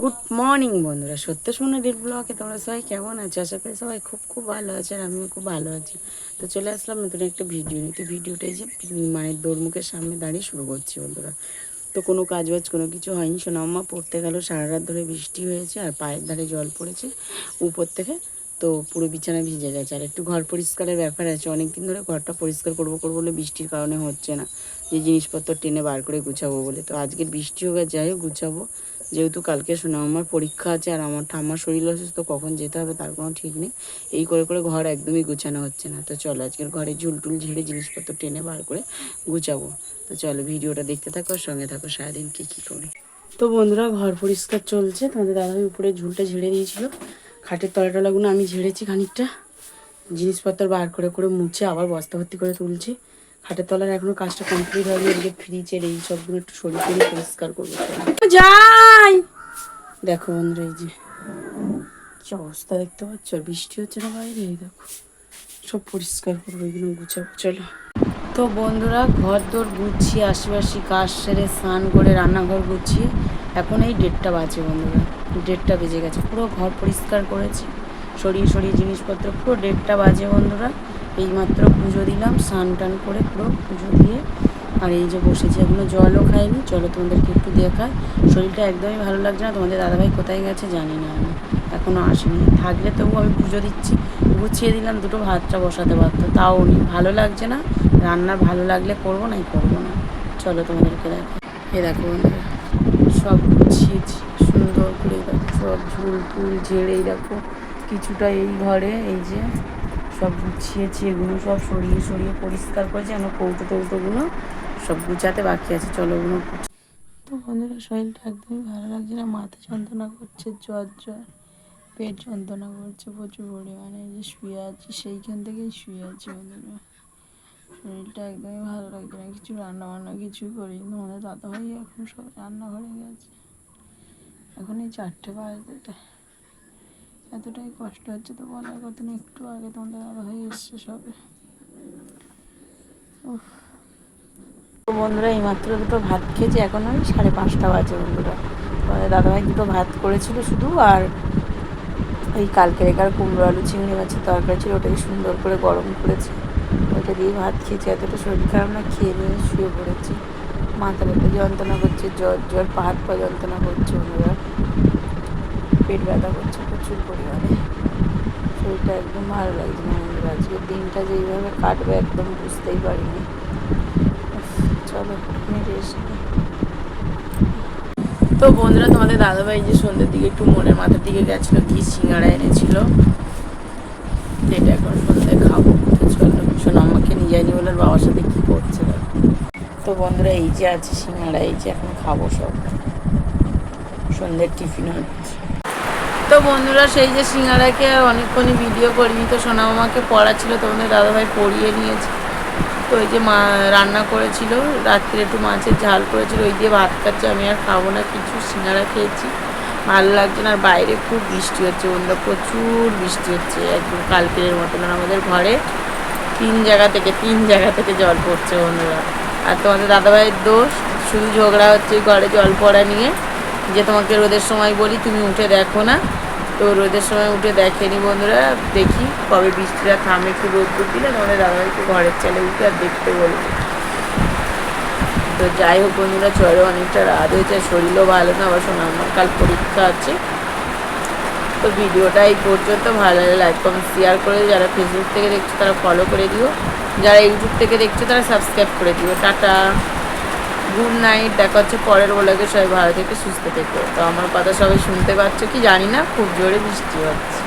Good morning বন্ধুরা। সত্য শুনে ডেট ব্লগে তোমরা সবাই কেমন আছো? আশা করি সবাই খুব খুব ভালো আছে আর আমিও খুব ভালো আছি। তো চলে আসলাম নতুন একটা ভিডিও নিতে ভিডিওটা এই যে মায়ের দোরমুখের সামনে দাঁড়িয়ে শুরু করছি বন্ধুরা। তো কোনো কাজ বাজ কোনো কিছু হয়নি। সোনাম্মা পড়তে গেল, সারা রাত ধরে বৃষ্টি হয়েছে আর পায়ের ধারে জল পড়েছে উপর থেকে। তো পুরো বিছানা ভিজে গেছে। আর একটু ঘর পরিষ্কারের ব্যাপার আছে। অনেক দিন ধরে ঘরটা পরিষ্কার করব করব বলে বৃষ্টির কারণে হচ্ছে না। যে জিনিসপত্র টেনে বার করে গুছাবো বলে। তো আজকের বৃষ্টি হোক আর যাই হোক, গুছাবো। যেহেতু কালকে শোনা, আমার পরীক্ষা আছে আর আমার ঠাম্মার শরীর অসুস্থ কখন যেতে হবে তার কোনো ঠিক নেই। এই করে করে ঘর একদমই গুছানো হচ্ছে না। তো চলো, আজকের ঘরে ঝুলটুল ঝেড়ে জিনিসপত্র টেনে বার করে গুছাবো। তো চলো, ভিডিওটা দেখতে থাকো আর সঙ্গে থাকো, সারাদিন কী কী করি তো বন্ধুরা, ঘর পরিষ্কার চলছে। তোমাদের দাদাভাই উপরে ঝুলটা ঝেড়ে দিয়েছিল। খাটের তলা টলাগুলো আমি ঝেড়েছি খানিকটা। জিনিসপত্র বার করে করে মুছে আবার বস্তা ভর্তি করে তুলছি। খাটের তলার এখনও কাজটা কমপ্লিট হয়নি এদিকে ফ্রিজের এই সবগুলো একটু সরিয়ে সরিয়ে পরিষ্কার করব। যাই! দেখো বন্ধুরা এই যে কি অবস্থা দেখতে পাচ্ছ? বৃষ্টি হচ্ছে না বাইরে এই দেখো। সব পরিষ্কার করব এগুলো গুছাবো চলো। তো বন্ধুরা ঘর দোর গুছিয়ে আশেপাশে কাজ সেরে স্নান করে রান্নাঘর গুছিয়ে এখন এই ডেটটা বাজে বন্ধুরা ডেটটা বেজে গেছে পুরো ঘর পরিষ্কার করেছি। সরিয়ে সরিয়ে জিনিসপত্র পুরো ডেটটা বাজে বন্ধুরা। এইমাত্র পুজো দিলাম, স্নান টান করে পুরো পুজো দিয়ে। আর এই যে বসেছি, এখনও জলও খাইনি। চলো তোমাদেরকে একটু দেখায় শরীরটা একদমই ভালো লাগছে না। তোমাদের দাদাভাই কোথায় গেছে জানি না আমি। এখনও আসেনি। থাকলে তবু আমি পুজো দিচ্ছি। গুছিয়ে দিলাম, দুটো ভাতটা বসাতে পারতো তাও নি ভালো লাগছে না। রান্না ভালো লাগলে করব, নাই করব না। চলো তোমাদেরকে দেখো এ দেখো সব গুছিয়েছি সুন্দর করে সব ঝুল টুল ঝেড়েই দেখো, কিছুটা এই ঘরে, এই যে সব গুছিয়েছি এগুলো সব সরিয়ে সরিয়ে পরিষ্কার করেছি আমার কৌটো টৌটোগুলো সব গুছাতে বাকি আছে। চলো ওগুলো তো বন্ধুরা, শরীরটা একদমই ভালো লাগছে না। মাথা যন্ত্রণা করছে, জ্বর জ্বর। পেট যন্ত্রণা করছে প্রচুর পরিমাণে। যে শুয়ে আছি, সেইখান থেকেই শুয়ে আছি বন্ধুরা। শরীরটা একদমই ভালো লাগছে না। কিছু রান্না বান্না কিছু কিছুই করিনি। তোমাদের দাদাভাই এখন সব রান্না রান্নাঘরে গেছে। এখন এই চারটে বাজতে। এতটাই কষ্ট হচ্ছে তো বলার কথা না একটু আগে তোমাদের দাদাভাই এসছে সবে। বন্ধুরা এইমাত্র দুটো ভাত খেয়েছি, এখন ওই সাড়ে পাঁচটা বাজে বন্ধুরা। তোমাদের দাদাভাই দুটো ভাত করেছিল শুধু, আর ওই কালকের একার কুমড়ো আলু, চিংড়ি মাছের তরকারি ছিল, ওটাকে সুন্দর করে গরম করেছি। ওইটা দিয়ে ভাত খেয়েছি, এতটা শরীর খারাপ না, খেয়ে নিয়ে শুয়ে পড়েছি। মাথার একটা যন্ত্রণা করছে, জ্বর জ্বর, পা হাত পা যন্ত্রণা করছে বন্ধুরা। পেট ব্যথা করছে, প্রচুর পরিমাণে। শরীরটা একদম ভালো লাগছে না বন্ধুরা আজকের দিনটা যেইভাবে কাটবে একদম বুঝতেই পারিনি। চলো রেস্ট তো বন্ধুরা, তোমাদের দাদাভাই যে সন্ধ্যের দিকে একটু মনের মাথার দিকে গেছিল, কি সিঙ্গারা এনেছিল এটা এখন সন্ধ্যায় খাব। চলো আমাকে নিয়ে যায়নি বলে বাবার সাথে কি করছে তো বন্ধুরা, এই যে আছে সিঙ্গারা, এই যে এখন খাব সব। সন্ধ্যের টিফিন হচ্ছে। তো বন্ধুরা, সেই যে সিঙ্গারাকে আর অনেকক্ষণই ভিডিও করিনি, তো সোনা মামাকে পড়া ছিল তোমাদের দাদাভাই পড়িয়ে নিয়েছে। তো ওই যে মা রান্না করেছিল, রাত্রে একটু মাছের ঝাল করেছিল, ওই দিয়ে ভাত খাচ্ছে, আমি আর খাব না, কিছু সিঙ্গারা খেয়েছি। ভালো লাগছে না, আর বাইরে খুব বৃষ্টি হচ্ছে বন্ধুরা, প্রচুর বৃষ্টি হচ্ছে, একদম কালকের মতন। আমাদের ঘরে তিন জায়গা থেকে, তিন জায়গা থেকে জল পড়ছে বন্ধুরা। আর তোমাদের দাদাভাইয়ের দোষ, শুধু ঝগড়া হচ্ছে, ঘরে জল পড়া নিয়ে। যে তোমাকে রোদের সময় বলি, তুমি উঠে দেখো না। তো রোদের সময় উঠে দেখেনি বন্ধুরা, দেখি কবে বৃষ্টিটা থামে, একটু রোদ্দুর দিলে তোমাদের দাদাভাইকে ঘরের চালে উঠে আর দেখতে বলব। তো যাই হোক বন্ধুরা, চলো, অনেকটা রাত হয়েছে, শরীরও ভালো না, আবার শোনা আমার কাল পরীক্ষা আছে। তো ভিডিওটা এই পর্যন্ত, ভালো লাগে লাইক কমেন্ট শেয়ার করে। যারা ফেসবুক থেকে দেখছ, তারা ফলো করে দিও। যারা ইউটিউব থেকে দেখছ, তারা সাবস্ক্রাইব করে দিও। টাটা। গুড নাইট, দেখা হচ্ছে পরের বলাকে সবাই ভালো থেকে, সুস্থ থেকে। তো আমার কথা সবাই শুনতে পাচ্ছ কি জানি না, খুব জোরে বৃষ্টি হচ্ছে।